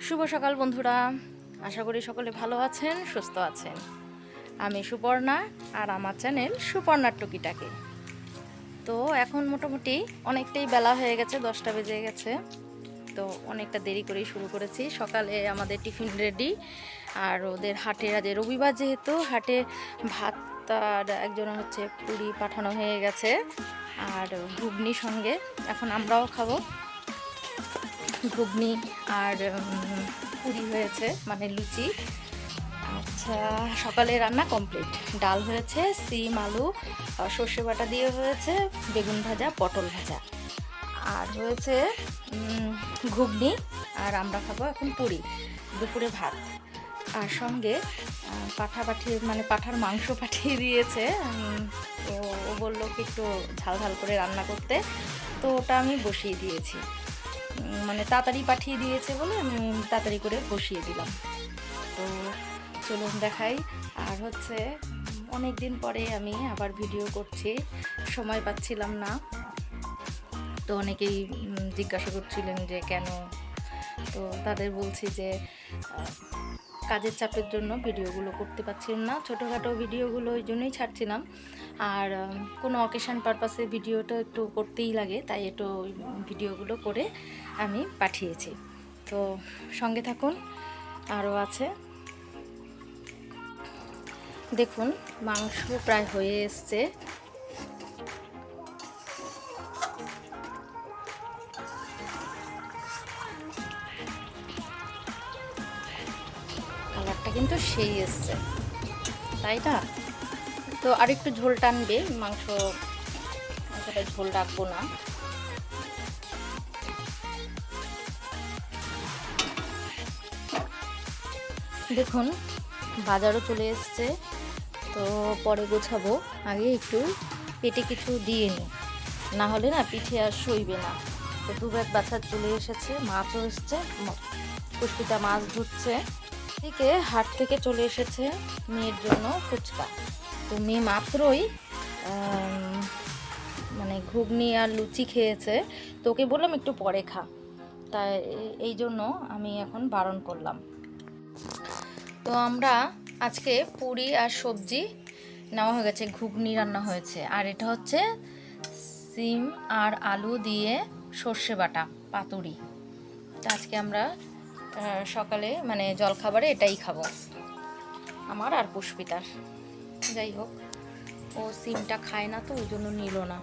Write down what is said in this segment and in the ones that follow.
শুভ সকাল বন্ধুরা। আশা করি সকলে ভালো আছেন, সুস্থ আছেন। আমি সুপর্ণা আর আমার চ্যানেল সুপর্ণার টুকিটাকে। তো এখন মোটামুটি অনেকটাই বেলা হয়ে গেছে, দশটা বেজে গেছে। তো অনেকটা দেরি করেই শুরু করেছি। সকালে আমাদের টিফিন রেডি। আর ওদের হাটে আজ রবিবার যেহেতু, হাটে ভাত আর একজনের হচ্ছে পুরি পাঠানো হয়ে গেছে। আর ঘুগনি সঙ্গে এখন আমরাও খাব। ঘুগনি আর পুরি হয়েছে মানে লুচি। আচ্ছা সকালে রান্না কমপ্লিট। ডাল হয়েছে, সিম, আলু সর্ষে বাটা দিয়ে হয়েছে, বেগুন ভাজা, পটল ভাজা। আর হয়েছে ঘুগনি, আর আমরা খাব এখন পুরি, দুপুরে ভাত। আর সঙ্গে পাঠা পাঠিয়ে মানে পাঠার মাংস পাঠিয়ে দিয়েছে ও বলল কি একটু ঝাল ঝাল করে রান্না করতে, তো ওটা আমি বসিয়ে দিয়েছি। মানে তাড়াতাড়ি পাঠিয়ে দিয়েছে বলে আমি তাড়াতাড়ি করে বসিয়ে দিলাম। তো চলুন দেখাই। আর হচ্ছে অনেক দিন পরে আমি আবার ভিডিও করছি, সময় পাচ্ছিলাম না। তো অনেকেই জিজ্ঞাসা করছিলেন যে কেন? তো তাদের বলছি যে কাজের চাপের জন্য ভিডিওগুলো করতে পারছিলাম না। ছোটোখাটো ভিডিওগুলো ওই জন্যই ছাড়ছিলাম। আর কোনো অকেশান পারপাসে ভিডিওটা একটু করতেই লাগে, তাই একটু ভিডিওগুলো করে আমি পাঠিয়েছি। তো সঙ্গে থাকুন, আরও আছে। দেখুন, মাংস প্রায় হয়ে এসছে। কালারটা কিন্তু সেই এসছে। তাই না? তো আর একটু ঝোল টানবে, মাংস মাংসটা ঝোল রাখব না। দেখুন, বাজারও চলে এসছে। তো পরে গোছাবো। আগে একটু পেটে কিছু দিয়ে নিই। না হলে না পিঠে আর সইবে না। তো দু ব্যাগ বাছার চলে এসেছে, মাছও এসছে। পুষ্পিতা মাছ ধুচ্ছে থেকে হাট থেকে চলে এসেছে মেয়ের জন্য ফুচকা। তো মেয়ে মাত্রই মানে ঘুগনি আর লুচি খেয়েছে। তো ওকে বললাম, একটু পরে খা। তাই এই জন্য আমি এখন বারণ করলাম। তো আমরা আজকে পুরি আর সবজি নেওয়া হয়ে গেছে, ঘুগনি রান্না হয়েছে। আর এটা হচ্ছে সিম আর আলু দিয়ে সর্ষে বাটা, পাতুরি। তো আজকে আমরা সকালে মানে জলখাবারে এটাই খাব। আমার আর পুষ্পিতার। যাই হোক, ও সিমটা খায় না তো, ওই জন্য নিল না।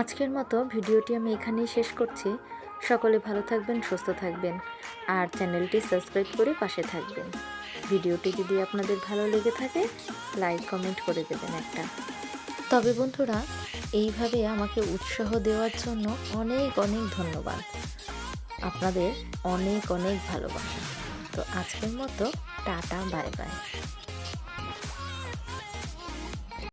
আজকের মতো ভিডিওটি আমি এখানেই শেষ করছি। সকলে ভালো থাকবেন, সুস্থ থাকবেন, আর চ্যানেলটি সাবস্ক্রাইব করে পাশে থাকবেন। ভিডিওটি যদি আপনাদের ভালো লেগে থাকে, লাইক, কমেন্ট করে দেবেন একটা। তবে বন্ধুরা, এইভাবে আমাকে উৎসাহ দেওয়ার জন্য অনেক অনেক ধন্যবাদ। আপনাদের অনেক অনেক ভালোবাসা। তো আজকের মতো টাটা বাই বাই।